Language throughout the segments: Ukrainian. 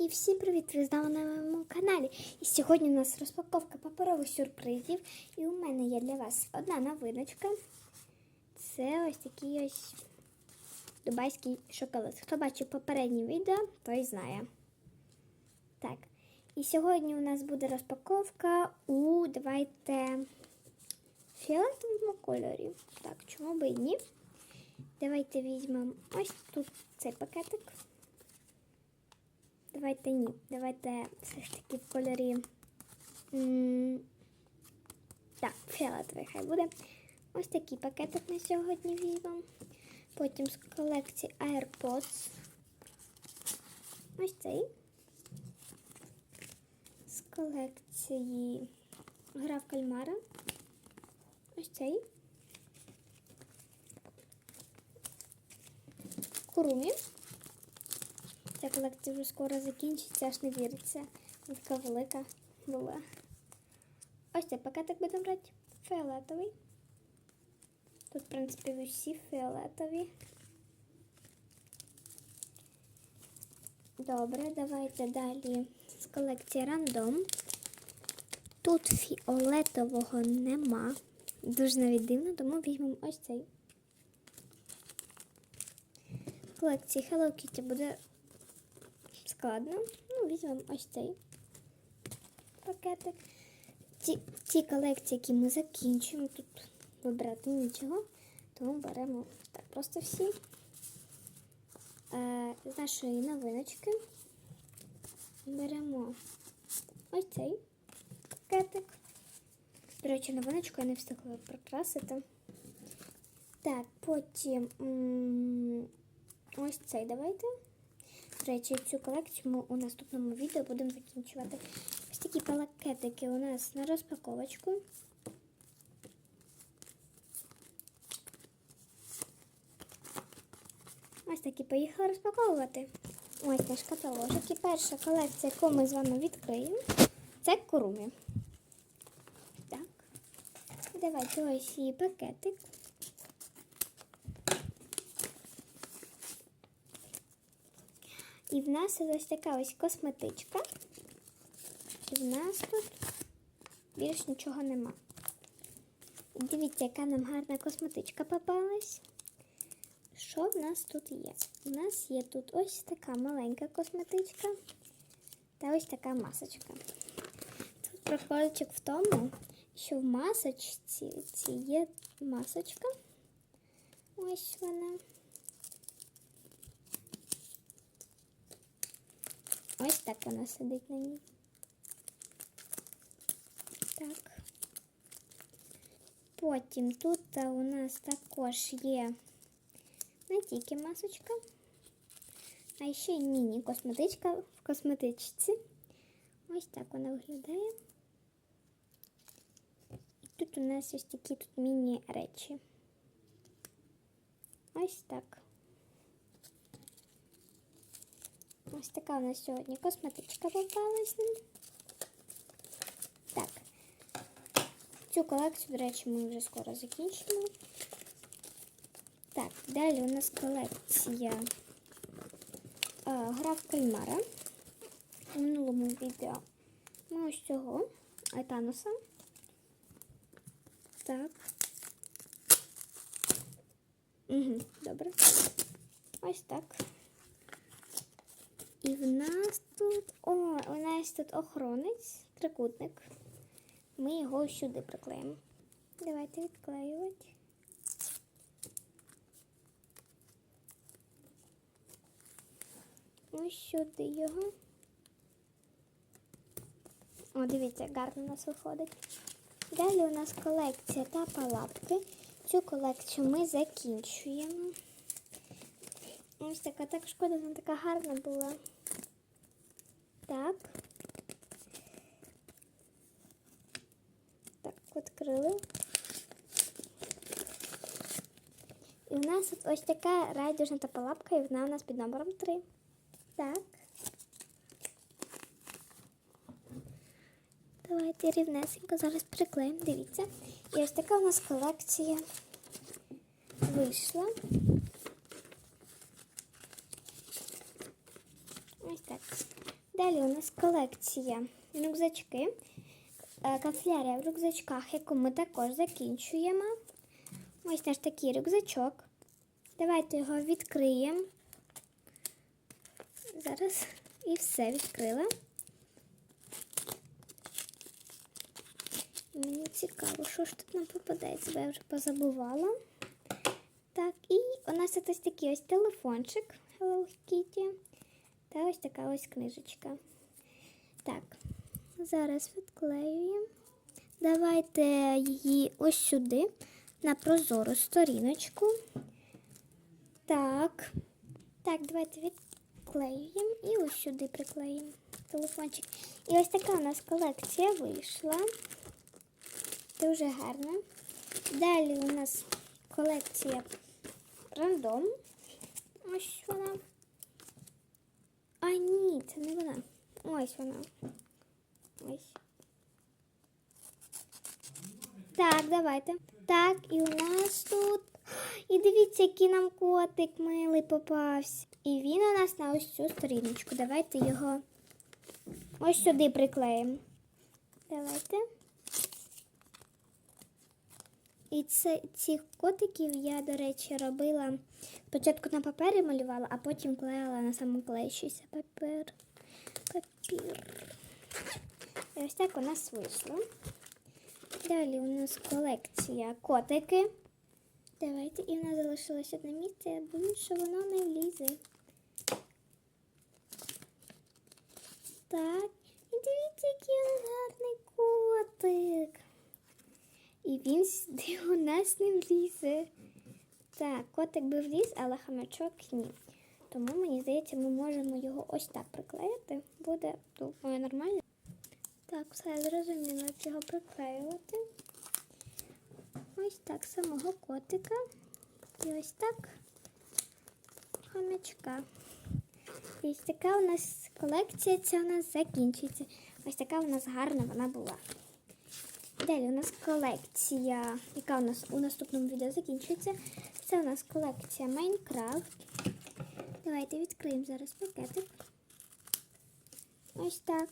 І всім привіт! Ви знову на моєму каналі. І сьогодні у нас розпаковка паперових сюрпризів. І у мене є для вас одна новиночка. Це ось такий ось дубайський шоколад. Хто бачив попереднє відео, той знає. Так. І сьогодні у нас буде розпаковка у давайте фіолетовому кольорі. Так, чому би і ні? Давайте візьмемо ось тут цей пакетик. Давайте ні. Давайте все ж таки в кольорі. Так, фіолетовий хай буде. Ось такий пакетик на сьогодні візьмемо. Потім з колекції AirPods. Ось цей. З колекції Гра в кальмара. Ось цей. Курумі. Ця колекція вже скоро закінчиться, аж не віриться. Така велика була. Ось цей пакетик будемо брати. Фіолетовий. Тут, в принципі, усі фіолетові. Добре, давайте далі з колекції рандом. Тут фіолетового нема. Дуже навіть дивно, тому візьмемо ось цей. В колекції Hello Kitty буде складно. Ну, візьмемо ось цей пакетик. Ті, ті колекції, які ми закінчуємо, тут вибрати нічого, тому беремо так просто всі. Е, з нашої новиночки беремо ось цей пакетик. До речі, новиночку я не встигла прикрасити. Так, потім м, ось цей давайте. До речі, цю колекцію ми у наступному відео будемо закінчувати. Ось такі пакетики у нас на розпаковочку. Ось такі поїхали розпаковувати. Ось наш каталожик. І перша колекція, яку ми з вами відкриємо, це курумі. Так. Давайте ось її пакетик. І в нас ось така ось косметичка. І в нас тут більш нічого нема. Дивіться, яка нам гарна косметичка попалась. Що в нас тут є? У нас є тут ось така маленька косметичка та ось така масочка. Тут прикольчик в тому, що в масочці ці є масочка. Ось вона. Ось так вона сидить на ній. Так. Потім тут у нас також є не тільки масочка, а ще й міні-косметичка в косметичці. Ось так вона виглядає. І тут у нас ось такі тут міні-речі. Ось так. Ось така у нас сьогодні косметичка попалась. нам. Так. Цю колекцію, до речі, ми вже скоро закінчимо. Так, далі у нас колекція а, гра в кальмара. У минулому відео ми ось цього Айтануса. Так. Угу, добре. Ось так. І в нас тут. О, у нас тут охоронець, трикутник. Ми його сюди приклеїмо. Давайте відклеювати. Ось сюди його. О, дивіться, гарно у нас виходить. Далі у нас колекція та палапки. Цю колекцію ми закінчуємо. Ось така, так шкода, вона така гарна була. Так. Так, відкрили. І у нас ось така райдужна тапалапка, і вона у нас під номером 3. Так. Давайте рівнесенько зараз приклеїмо, дивіться. І ось така у нас колекція вийшла. Ось так. Далі у нас колекція рюкзачки. Е, Канцелярія в рюкзачках, яку ми також закінчуємо. Ось наш такий рюкзачок. Давайте його відкриємо. Зараз і все відкрила. Мені цікаво, що ж тут нам попадається, бо я вже позабувала. Так, і у нас ось такий ось телефончик Hello Kitty. Та ось така ось книжечка. Так, зараз відклеюємо. Давайте її ось сюди, на прозору сторіночку. Так. Так, давайте відклеюємо і ось сюди приклеїмо телефончик. І ось така у нас колекція вийшла. Дуже гарно. Далі у нас колекція рандом. Ось вона. Ні, це не вона. Ось вона. Ось. Так, давайте. Так, і у нас тут. І дивіться, який нам котик милий попався. І він у нас на ось цю сторіночку. Давайте його ось сюди приклеїмо. Давайте. І це, цих котиків я, до речі, робила спочатку на папері малювала, а потім клеїла на самоклеючийся папір. Папір. І ось так у нас вийшло. Далі у нас колекція котики. Давайте, і в нас залишилось одне місце, думаю, що воно не влізе. Так, і дивіться, який гарний котик. І він у нас не влізе. Так, котик би вліз, але хамачок ні. Тому мені здається, ми можемо його ось так приклеїти. Буде, думаю, нормально. Так, все зрозуміло, як його приклеювати. Ось так самого котика. І ось так хомячка. Ось така у нас колекція ця у нас закінчується. Ось така у нас гарна вона була. Далі у нас колекція, яка у нас у наступному відео закінчується. Це у нас колекція Майнкрафт. Давайте відкриємо зараз пакетик. Ось так.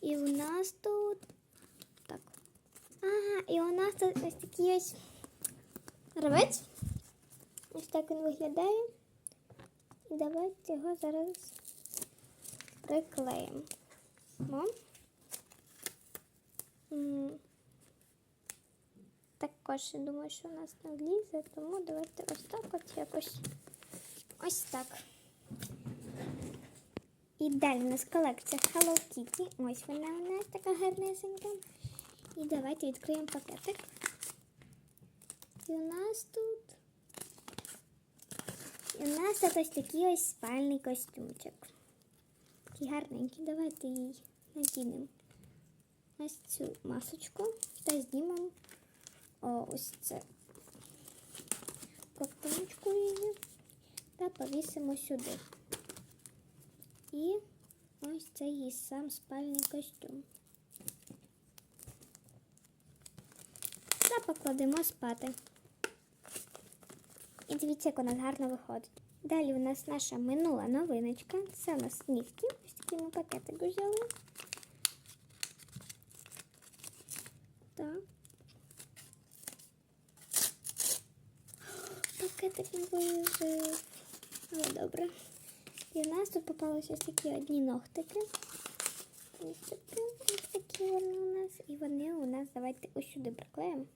І у нас тут. Так. Ага, і у нас тут ось такий ось гравець. Ось так він виглядає. Давайте його зараз приклеїмо. Також я думаю, що у нас не влізе, тому давайте ось так от якось. Ось так. І далі у нас колекція Hello Kitty. Ось вона у нас така гарнесенька. І давайте відкриємо пакетик. І у нас тут. І у нас тут ось такий ось спальний костюмчик. Такий гарненький. Давайте її надінемо ось цю масочку та знімемо ось це ковтиночку її та повісимо сюди. І ось це її сам спальний костюм. Та покладемо спати. І дивіться, як нас гарно виходить. Далі у нас наша минула новиночка. Це у нас нігті. Ось такі ми пакетик взяли. Так. Пакетик не вижив. Але добре. І в нас тут попалися ось такі одні ногтики. Ось такі, вони у нас. І вони у нас, давайте ось сюди приклеїмо.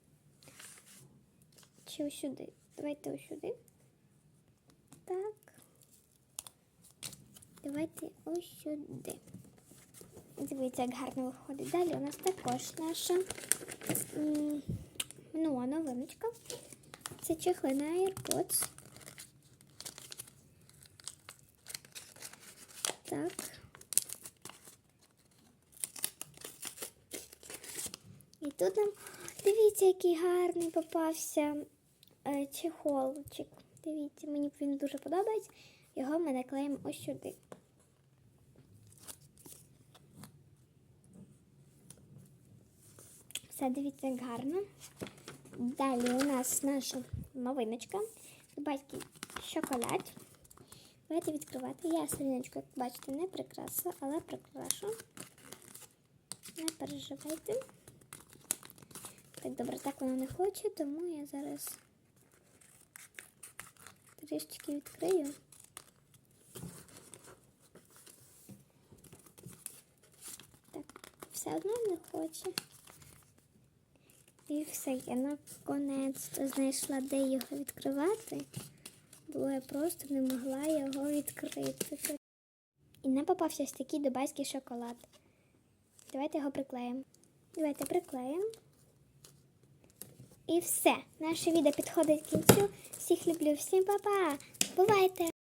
Чи ось сюди? Давайте ось сюди. Так. Давайте ось сюди. Дивіться, як гарно виходить. Далі у нас також наша ну, новиночка. Це чехли на AirPods. Так. І тут нам, дивіться, який гарний попався е, чехолчик. Дивіться, мені він дуже подобається. Його ми наклеїмо ось сюди. Все, дивіться, гарно. Далі у нас наша новиночка. Дубайський шоколад. Давайте відкривати. Я сторіночку, як бачите, не прикрасила, але прикрашу. Не переживайте. Так, добре, так воно не хоче, тому я зараз трішечки відкрию. Так, все одно не хоче. І все, я наконець-то знайшла, де його відкривати, бо я просто не могла його відкрити. І нам попався ось такий дубайський шоколад. Давайте його приклеїмо. Давайте приклеїмо. І все. Наше відео підходить к кінцю. Всіх люблю, всім па-па! Бувайте!